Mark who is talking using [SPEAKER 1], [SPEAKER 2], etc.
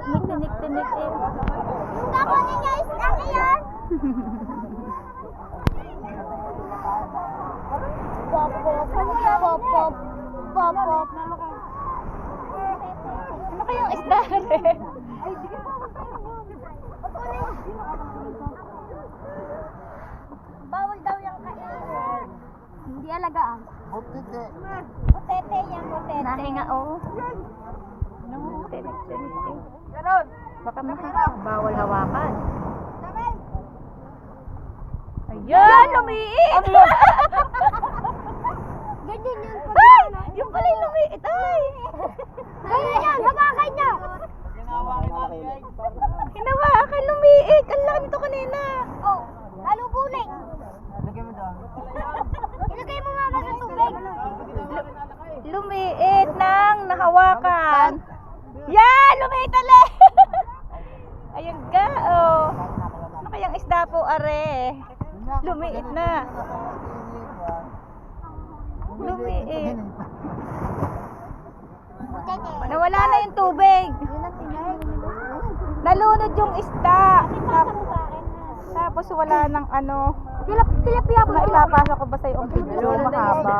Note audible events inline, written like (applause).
[SPEAKER 1] May tinik-tinik eh.
[SPEAKER 2] Yung dako niya is ang iyan. Pop, pop, pop, pop, pop, pop.
[SPEAKER 1] Ano kayang isda rin?
[SPEAKER 2] Bawal daw yung kainin.
[SPEAKER 1] Hindi alagaan.
[SPEAKER 2] Butete yan, butete.
[SPEAKER 1] Nahinga, oo. No, tinik-tinik eh. Baka mahinga. Bawal hawakan. Ayan, lumiit! (laughs)
[SPEAKER 2] Ganyan yun.
[SPEAKER 1] Ay! Yung pala yung lumiit, ay!
[SPEAKER 2] Ganyan yan, hawakan niya.
[SPEAKER 1] Hinawakan, lumiit! Ang laki nito kanina!
[SPEAKER 2] Oh, lalo buling. Ilagay mo ba sa tubig?
[SPEAKER 1] Lumiit nang nahawakan. Yan! Lumiit ulit! Ayun ga, oh. Ano kayang isda po, are? Lumiit na. Lumiit. Nawala na yung tubig. Nalunod yung isda. Tap- Tapos wala ng ano.
[SPEAKER 2] Tilap, tilapia po.
[SPEAKER 1] Naipapasok ko ba sa yung video? Mahaba.